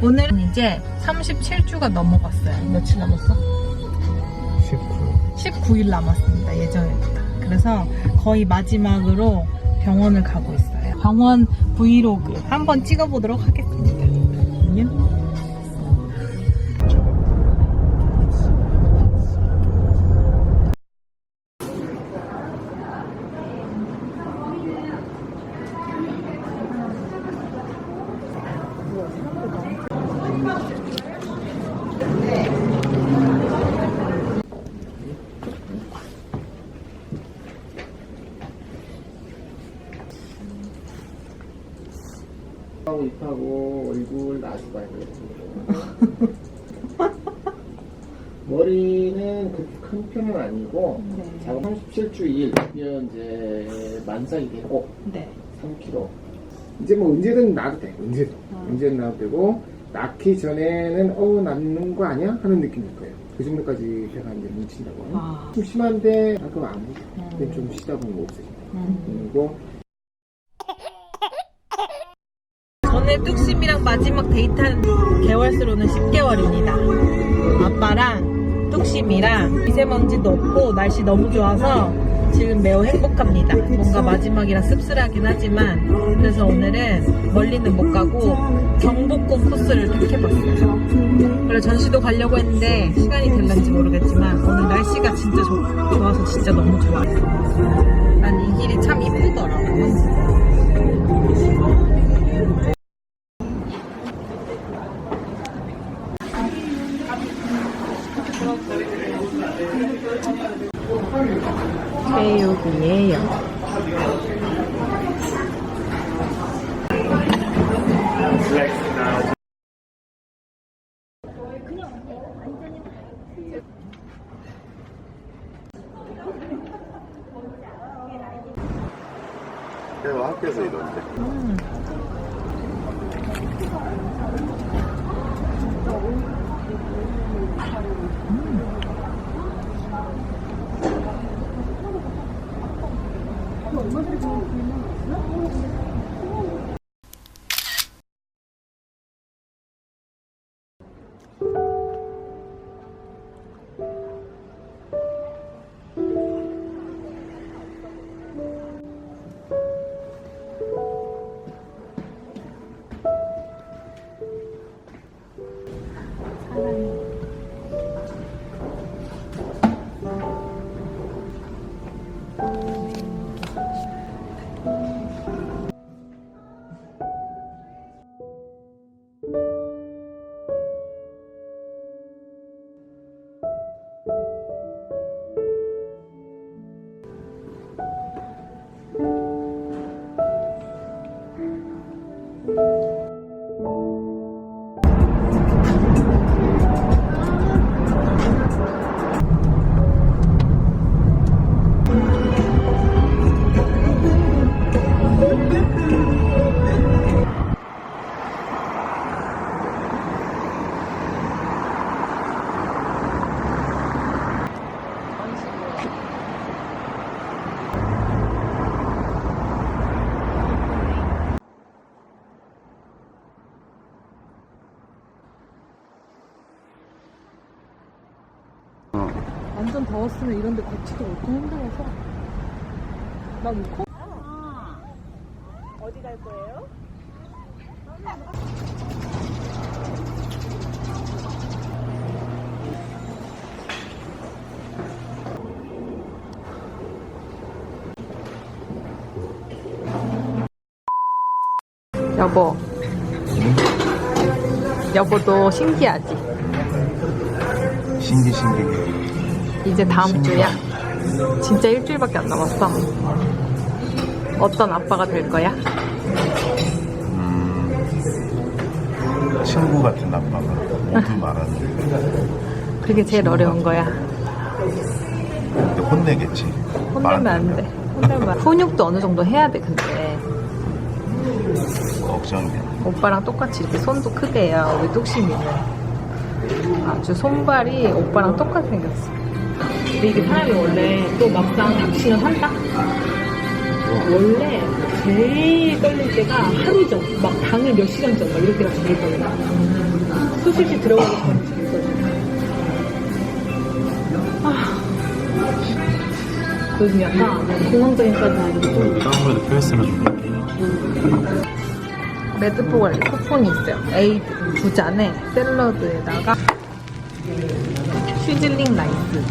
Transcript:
오늘은 이제 37주가 넘어갔어요. 며칠 남았어? 19. 19일 남았습니다. 예정일보다. 그래서 거의 마지막으로 병원을 가고 있어요. 병원 브이로그 한번 찍어보도록 하겠습니다. 하고 입하고 얼굴 나주 봐야 되거든요. 머리는 그렇게 큰 편은 아니고 네. 작업 37주 1이면 이제 만삭이 되고 네. 3kg. 이제 뭐 언제든 나도 돼. 언제든. 아. 언제든 나도 되고 낳기 전에는 어 낳는 거 아니야 하는 느낌일 거예요. 그 정도까지 배가 이제 뭉친다고. 아. 좀 심한데 가끔 안 뭉쳐. 음. 좀 쉬다 보면 없어진다. 음. 그리고 오늘 뚝심이랑 마지막 데이트한 개월수로는 10개월입니다. 아빠랑 뚝심이랑 미세먼지도 없고 날씨 너무 좋아서 지금 매우 행복합니다. 뭔가 마지막이라 씁쓸하긴 하지만 그래서 오늘은 멀리는 못 가고 경복궁 코스를 택해봤어요. 원래 전시도 가려고 했는데 시간이 될런지 모르겠지만 오늘 날씨가 진짜 좋, 좋아서 진짜 너무 좋아요. 난 이 길이 참 이쁘더라고. 체육이에요. 내가 학교에서 이러는데. Thank you. Thank you. 완전 더웠으면 이런데 걷지도 못해 힘들어서 난 코... 어디 갈 거예요? 여보 여보도 신기하지? 신기 신기. 이제 다음 주야. 진짜 일주일밖에 안 남았어. 어떤 아빠가 될 거야? 음, 친구 같은 아빠가 모두 말하는. 그게 제일 어려운 거야. 근데 혼내겠지. 혼내면 안 돼. 혼내면. 훈육도 어느 정도 해야 돼, 근데. 걱정이야. 오빠랑 똑같이 이렇게 손도 크대요. 우리 뚝심이는. 아주 손발이 오빠랑 똑같이 생겼어. 근데 이게 사람이 원래 또 막상 닥치면 한다? 원래 제일 떨릴 때가 하루 전, 막 당일 몇 시간 전, 막 이렇게 막 제일 떨려. 소시지 들어가고 싶은 집 있거든요. 아. 요즘 약간 공황장애까지 아니고 좀 다음번에도 PS를 줄게. 레드포월 쿠폰이 있어요. 에이드 두 잔에 샐러드에다가 슈즐링 라이스.